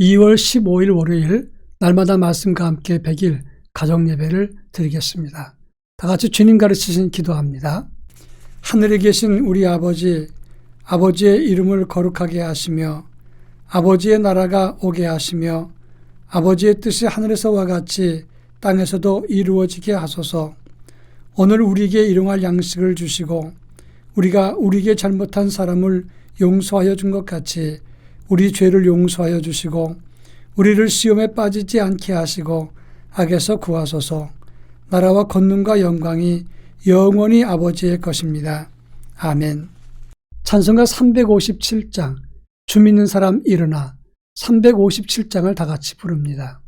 2월 15일 월요일 날마다 말씀과 함께 100일 가정 예배를 드리겠습니다. 다 같이 주님 가르치신 기도합니다. 하늘에 계신 우리 아버지, 아버지의 이름을 거룩하게 하시며 아버지의 나라가 오게 하시며 아버지의 뜻이 하늘에서와 같이 땅에서도 이루어지게 하소서. 오늘 우리에게 일용할 양식을 주시고 우리가 우리에게 잘못한 사람을 용서하여 준 것 같이 우리 죄를 용서하여 주시고 우리를 시험에 빠지지 않게 하시고 악에서 구하소서. 나라와 권능과 영광이 영원히 아버지의 것입니다. 아멘. 찬송가 357장 주 믿는 사람 일어나 357장을 다 같이 부릅니다.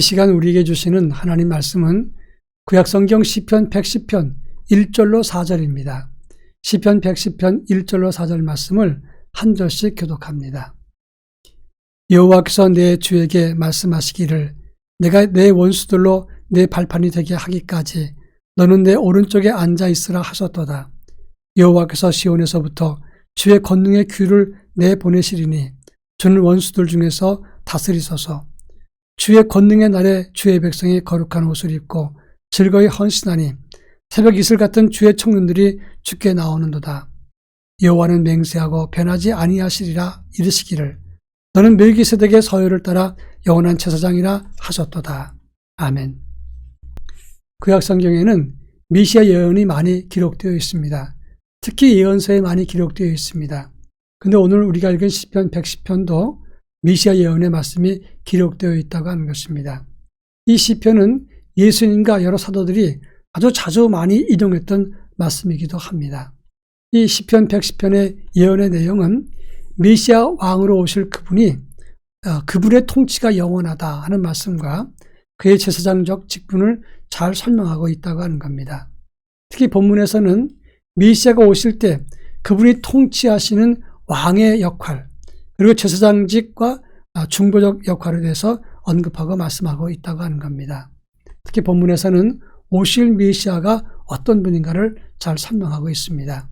이 시간 우리에게 주시는 하나님 말씀은 구약성경 시편 110편 1절로 4절입니다. 시편 110편 1절로 4절 말씀을 한 절씩 교독합니다. 여호와께서 내 주에게 말씀하시기를 내가 내 원수들로 내 발판이 되게 하기까지 너는 내 오른쪽에 앉아 있으라 하셨도다. 여호와께서 시온에서부터 주의 권능의 귀를 내 보내시리니 주는 원수들 중에서 다스리소서. 주의 권능의 날에 주의 백성이 거룩한 옷을 입고 즐거이 헌신하니 새벽 이슬 같은 주의 청년들이 죽게 나오는도다. 여호와는 맹세하고 변하지 아니하시리라 이르시기를 너는 멜기세덱의 서열을 따라 영원한 제사장이라 하셨도다. 아멘. 구약 성경에는 미시아 예언이 많이 기록되어 있습니다. 특히 예언서에 많이 기록되어 있습니다. 근데 오늘 우리가 읽은 시편 110편도 미시아 예언의 말씀이 기록되어 있다고 하는 것입니다. 이 시편은 예수님과 여러 사도들이 아주 자주 많이 인용했던 말씀이기도 합니다. 이 시편 110편의 예언의 내용은 메시아 왕으로 오실 그분이 어, 그분의 통치가 영원하다 하는 말씀과 그의 제사장적 직분을 잘 설명하고 있다고 하는 겁니다. 특히 본문에서는 메시아가 오실 때 그분이 통치하시는 왕의 역할 그리고 제사장직과 아, 중보적 역할에 대해서 언급하고 말씀하고 있다고 하는 겁니다. 특히 본문에서는 오실 메시아가 어떤 분인가를 잘 설명하고 있습니다.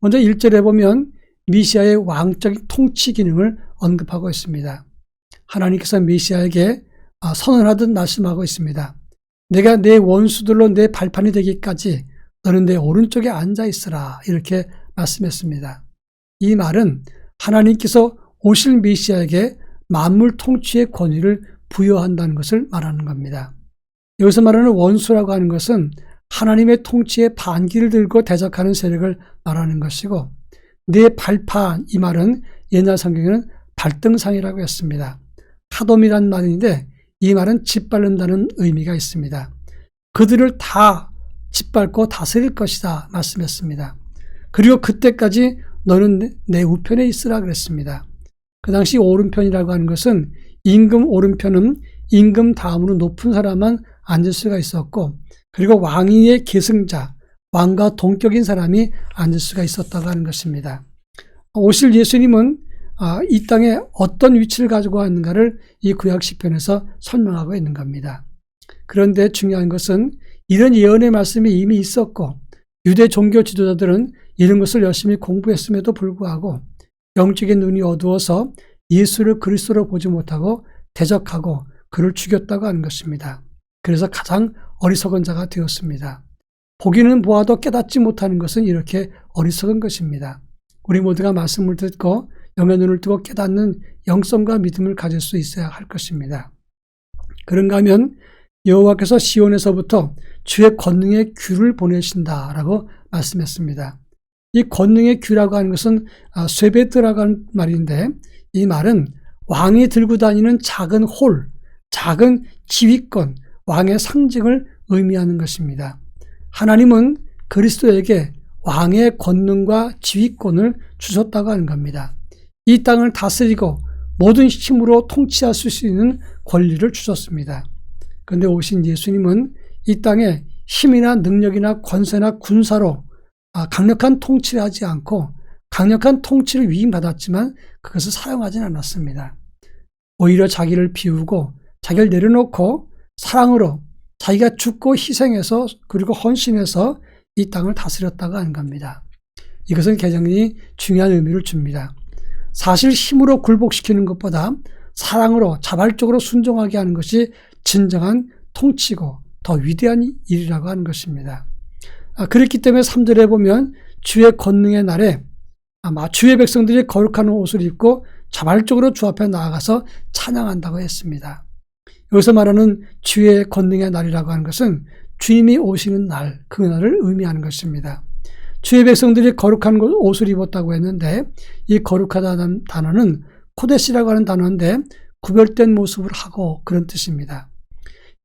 먼저 1절에 보면 메시아의 왕적인 통치 기능을 언급하고 있습니다. 하나님께서 메시아에게 아, 선언하듯 말씀하고 있습니다. 내가 내 원수들로 내 발판이 되기까지 너는 내 오른쪽에 앉아 있으라 이렇게 말씀했습니다. 이 말은 하나님께서 오실 메시아에게 만물 통치의 권위를 부여한다는 것을 말하는 겁니다. 여기서 말하는 원수라고 하는 것은 하나님의 통치에 반기를 들고 대적하는 세력을 말하는 것이고 내 발판 이 말은 옛날 성경에는 발등상이라고 했습니다. 카돔이란 말인데 이 말은 짓밟는다는 의미가 있습니다. 그들을 다 짓밟고 다스릴 것이다 말씀했습니다. 그리고 그때까지 너는 내 우편에 있으라 그랬습니다. 그 당시 오른편이라고 하는 것은 임금 오른편은 임금 다음으로 높은 사람만 앉을 수가 있었고 그리고 왕위의 계승자, 왕과 동격인 사람이 앉을 수가 있었다고 하는 것입니다. 오실 예수님은 아, 이 땅에 어떤 위치를 가지고 있는가를 이 구약 시편에서 설명하고 있는 겁니다. 그런데 중요한 것은 이런 예언의 말씀이 이미 있었고 유대 종교 지도자들은 이런 것을 열심히 공부했음에도 불구하고 영적인 눈이 어두워서 예수를 그리스도로 보지 못하고 대적하고 그를 죽였다고 하는 것입니다. 그래서 가장 어리석은 자가 되었습니다. 보기는 보아도 깨닫지 못하는 것은 이렇게 어리석은 것입니다. 우리 모두가 말씀을 듣고 영의 눈을 뜨고 깨닫는 영성과 믿음을 가질 수 있어야 할 것입니다. 그런가 하면 여호와께서 시온에서부터 주의 권능의 귀를 보내신다라고 말씀했습니다. 이 권능의 귀라고 하는 것은 아, 쇠베드라고 하는 말인데 이 말은 왕이 들고 다니는 작은 홀, 작은 지휘권, 왕의 상징을 의미하는 것입니다. 하나님은 그리스도에게 왕의 권능과 지휘권을 주셨다고 하는 겁니다. 이 땅을 다스리고 모든 힘으로 통치할 수 있는 권리를 주셨습니다. 그런데 오신 예수님은 이 땅에 힘이나 능력이나 권세나 군사로 아, 강력한 통치를 하지 않고 강력한 통치를 위임받았지만 그것을 사용하지는 않았습니다. 오히려 자기를 비우고 자기를 내려놓고 사랑으로 자기가 죽고 희생해서 그리고 헌신해서 이 땅을 다스렸다고 하는 겁니다. 이것은 개정이 중요한 의미를 줍니다. 사실 힘으로 굴복시키는 것보다 사랑으로 자발적으로 순종하게 하는 것이 진정한 통치고 더 위대한 일이라고 하는 것입니다. 아, 그렇기 때문에 3절에 보면 주의 권능의 날에 아마 주의 백성들이 거룩한 옷을 입고 자발적으로 주 앞에 나아가서 찬양한다고 했습니다. 여기서 말하는 주의 권능의 날이라고 하는 것은 주님이 오시는 날, 그 날을 의미하는 것입니다. 주의 백성들이 거룩한 옷을 입었다고 했는데 이 거룩하다는 단어는 코데시라고 하는 단어인데 구별된 모습을 하고 그런 뜻입니다.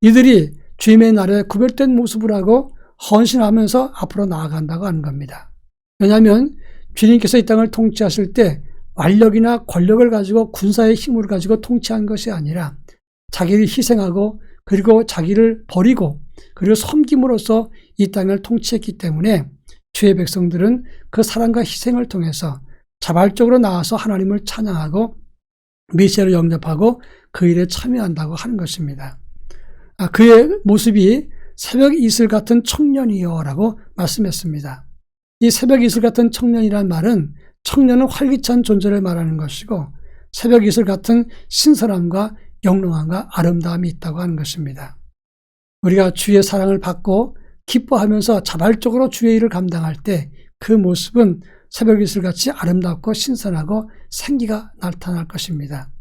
이들이 주님의 날에 구별된 모습을 하고 헌신하면서 앞으로 나아간다고 하는 겁니다. 왜냐하면 주님께서 이 땅을 통치하실 때 완력이나 권력을 가지고 군사의 힘을 가지고 통치한 것이 아니라 자기를 희생하고 그리고 자기를 버리고 그리고 섬김으로써 이 땅을 통치했기 때문에 주의 백성들은 그 사랑과 희생을 통해서 자발적으로 나와서 하나님을 찬양하고 메시아를 영접하고 그 일에 참여한다고 하는 것입니다. 아, 그의 모습이 새벽 이슬 같은 청년이여라고 말씀했습니다. 이 새벽 이슬 같은 청년이란 말은 청년은 활기찬 존재를 말하는 것이고 새벽 이슬 같은 신선함과 영롱함과 아름다움이 있다고 하는 것입니다. 우리가 주의 사랑을 받고 기뻐하면서 자발적으로 주의 일을 감당할 때 그 모습은 새벽 이슬 같이 아름답고 신선하고 생기가 나타날 것입니다.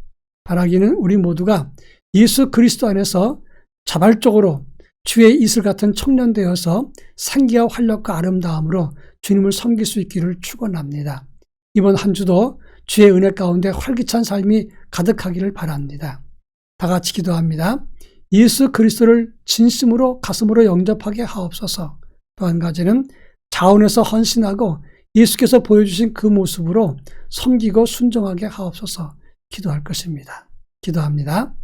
바라기는 우리 모두가 예수 그리스도 안에서 자발적으로 주의 이슬 같은 청년 되어서 생기와 활력과 아름다움으로 주님을 섬길 수 있기를 축원합니다. 이번 한 주도 주의 은혜 가운데 활기찬 삶이 가득하기를 바랍니다. 다 같이 기도합니다. 예수 그리스도를 진심으로 가슴으로 영접하게 하옵소서. 또 한 가지는 자원에서 헌신하고 예수께서 보여주신 그 모습으로 섬기고 순종하게 하옵소서 기도할 것입니다. 기도합니다.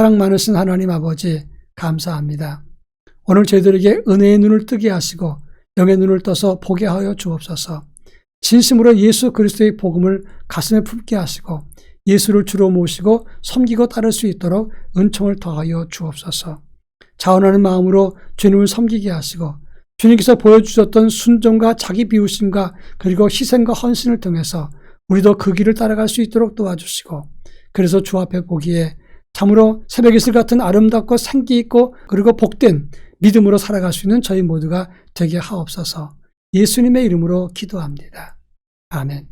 사랑 많으신 하나님 아버지 감사합니다. 오늘 저희들에게 은혜의 눈을 뜨게 하시고 영의 눈을 떠서 보게 하여 주옵소서. 진심으로 예수 그리스도의 복음을 가슴에 품게 하시고 예수를 주로 모시고 섬기고 따를 수 있도록 은총을 더하여 주옵소서. 자원하는 마음으로 주님을 섬기게 하시고 주님께서 보여주셨던 순종과 자기 비우심과 그리고 희생과 헌신을 통해서 우리도 그 길을 따라갈 수 있도록 도와주시고 그래서 주 앞에 보기에 참으로 새벽 이슬 같은 아름답고 생기 있고 그리고 복된 믿음으로 살아갈 수 있는 저희 모두가 되게 하옵소서 예수님의 이름으로 기도합니다. 아멘.